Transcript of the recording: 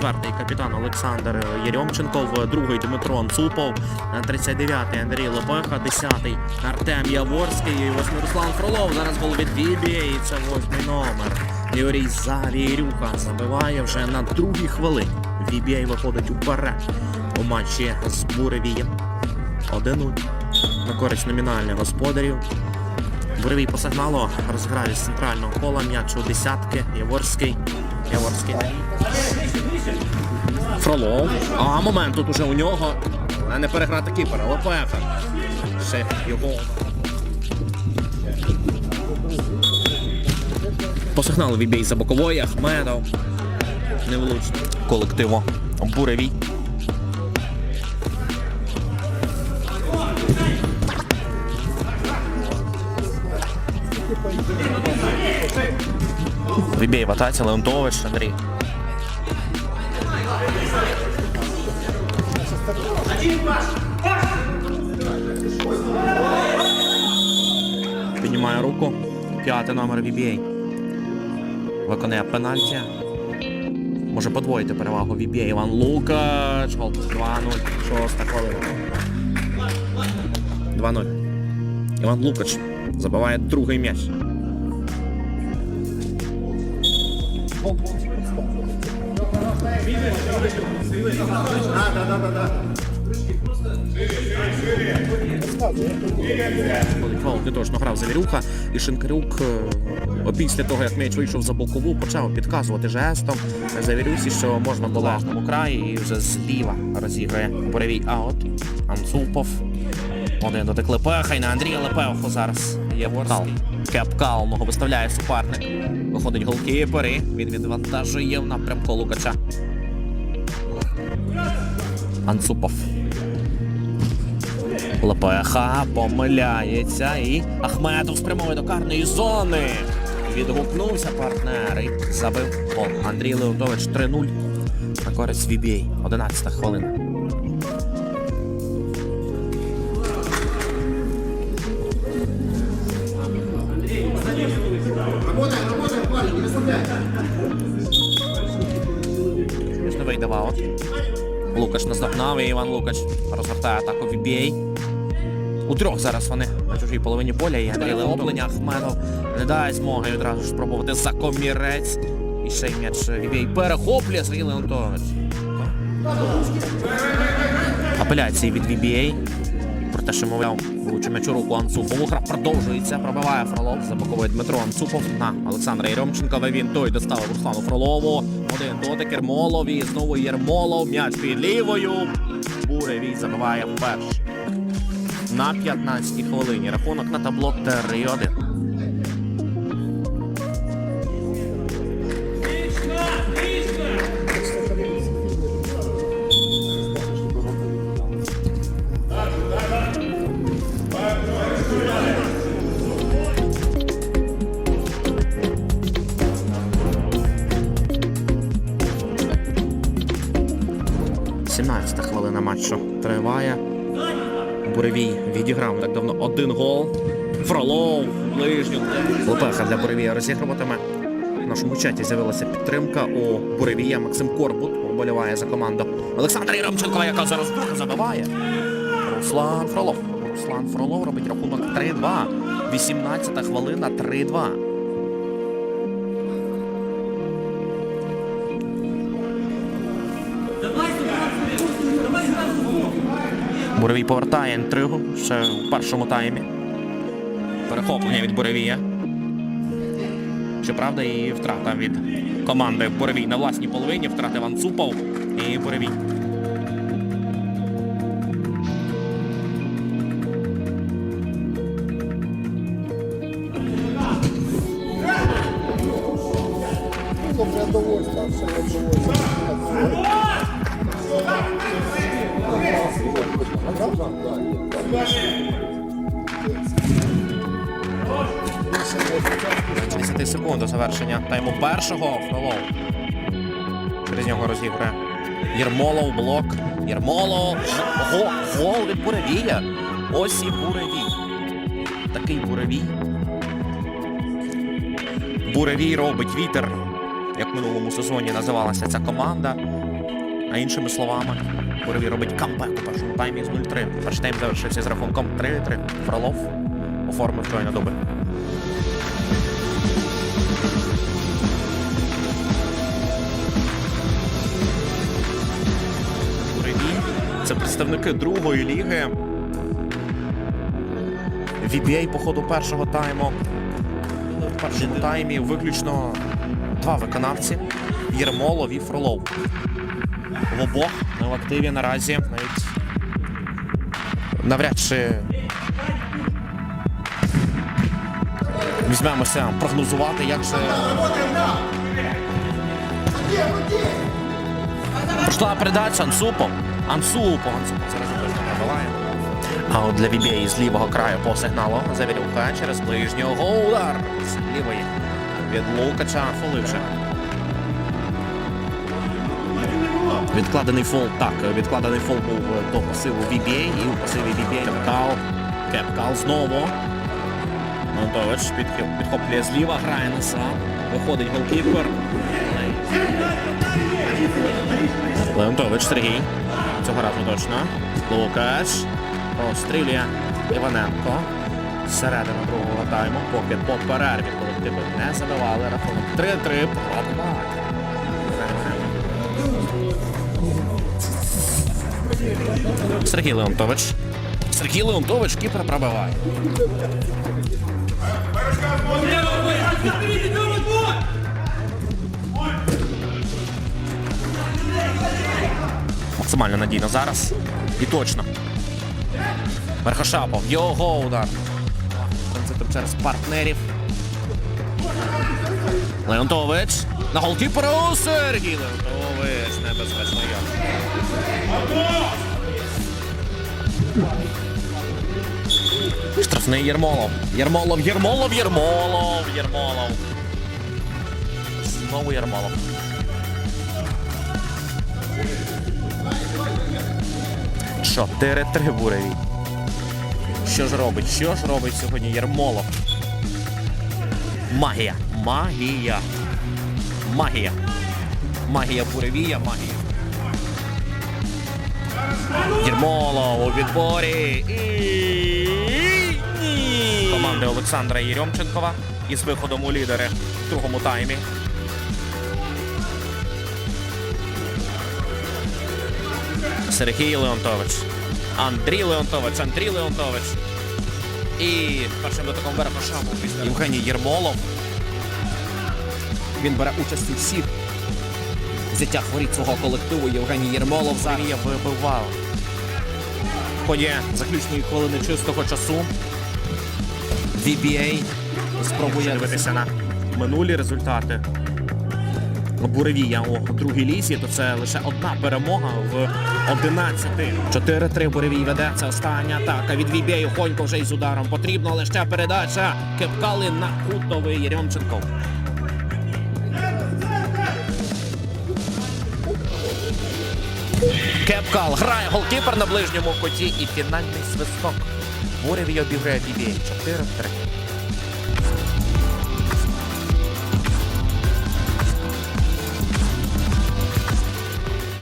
34-й капітан Олександр Єрьомченко, в другий Дмитро Анцупов, 39-й Андрій Лепеха, 10-й Артем Яворський, і восьмий Руслан Фролов. Зараз гол від Вібі, і це восьмий номер. Юрій Завірюха забиває вже на другій хвилині. Вібій виходить уперед у матчі з Буревієм. 1-0 на користь номінальних господарів. Буревій по сигналу розграє з центрального кола м'яч у десятки. Яворський. Яворський. Фролов. А момент тут уже у нього. А не переграти кіпера. Лопеха. Ще його. По сигналу відбій за бокової. Ахмедов. Невлучно. Колективу. Буревій. Вибій в атаці Леонтович, Андрій. Піднімає руку. П'ятий номер VBA. Виконує пенальті. Може подвоїти перевагу VBA. Іван Лукач. Гол 2-0. Шоста хвилина. 2-0. Іван Лукач забиває другий м'яч. Фол точно грав Завірюха, і Шинкарюк е, після того, як м'яч вийшов за бокову, почав підказувати жестом Завірюсі, що можна в долежному краї, і вже зліва розіграє буревій аут. Анцупов. Один дотик Лепеха, і на Андрія Лепеху зараз є Ворський. Кепкал ногу виставляє суперник. Виходить голкіпер і він відвантажує в напрямку Лукача. Анцупов. Лепеха помиляється і Ахмедов спрямує до карної зони. Відгукнувся партнер і забив гол. Андрій Леонтович 3-0 на користь VBA. 11 хвилина. Звісно, вийде в. Лукаш наздогнав і Іван Лукач розвертає атаку VBA. У трьох зараз вони на чужій половині поля і Андрій Леоплення Ахмедов не дає змоги відразу ж спробувати за комірець. І ще й м'яч VBA перехоплює Сергій Леонтович. Апеляції від VBA. Про те, що мовляв, у руку Анцупову. Гра продовжується. Пробиває Фролов. запаковує Дмитро Анцупов на Олександра Єрьомченка. Він той доставив Руслану Фролову. Один дотик Ермолов І знову Єрмолов. М'яч під лівою. Буревій забиває вперше. На 15-й хвилині. Рахунок на табло 3-1. Сімнадцята хвилина матчу триває. Буревій відіграв так давно один гол. Фролов, ближню. Лопеха для Буревія розігруватиме. В нашому чаті з'явилася підтримка у Буревія. Максим Корбут вболіває за команду. Олександр Єремченко, яка зараз дуже забиває. Руслан Фролов. Руслан Фролов робить рахунок 3-2. 18 хвилина 3-2. Буревій повертає інтригу ще в першому таймі. Перехоплення від Буревія. Щоправда, і втрата від команди Буревій на власній половині. Втратив Анцупов і Буревій. Рядовой, старший рядовой. Менше 10 секунд до завершення тайму першого. Фролов. Через нього розігрує. Єрмолов, блок. Єрмолов. Гол, гол від Буревія. Ось і Буревій. Такий Буревій. Буревій робить вітер. Як в минулому сезоні називалася ця команда. А іншими словами, Буревій робить камбек у першому таймі з 0-3. Перший тайм завершився з рахунком 3-3. Фролов оформив добре. Буревій це представники другої ліги. VBA по ходу першого тайму. В першому таймі виключно два виконавці Єрмолов і Фролов. В обох не в активі наразі навіть навряд чи візьмемося прогнозувати, як же Пройшла передача Ансупо. Ансупо. Ансупо зараз пробиває. А от для VBA з лівого краю по сигналу Завірюха через ближнього удар з лівої від Лукача Фоливши. Відкладений фол. Так, відкладений фол був до пасиву VBA і у пасиві VBA Кепкал. Кепкал знову. Монтович підхоп- підхоплює зліва, грає на. Виходить голкіпер. Леонтович Сергій. Цього разу точно. Лукаш. Прострілює Іваненко. Середина другого тайму. Поки по перерві колективи не забивали. Рахунок 3-3. Пробиває. Сергій Леонтович. Сергій Леонтович кіпер пробиває. Максимально надійно зараз. І точно. Верхошапов. Його удар. Транзитом через партнерів. Леонтович. На голкіпера Сергій Леонтович. Штрафний Єрмолов. Єрмолов, Єрмолов, Єрмолов, Єрмолов. Знову Єрмолов. Чотири-три буреві. Що ж робить? Що ж робить сьогодні Єрмолов? Магія. Магія. Магія. Магія буревія, магія. Єрмолов у відборі. І... Олександра Єрьомченкова із виходом у лідери в другому таймі. Сергій Леонтович. Андрій Леонтович, Андрій Леонтович. І першим дотиком Верхоша був після Євгеній Єрмолов. Він бере участь у всіх взяттях воріт свого колективу. Євгеній Єрмолов зараз вибивав. Ході заключної хвилини чистого часу. VBA спробує дивитися на минулі результати. Буревія у другій лісі, то це лише одна перемога в 11. 4-3 Буревій веде. Це остання атака від Вібєю. Хонько вже із ударом потрібно, але ще передача. Кепкали на кутовий Єрьомченков. Кепкал грає голкіпер на ближньому коті і фінальний свисток. Буревій обіграє Вібєй 4-3.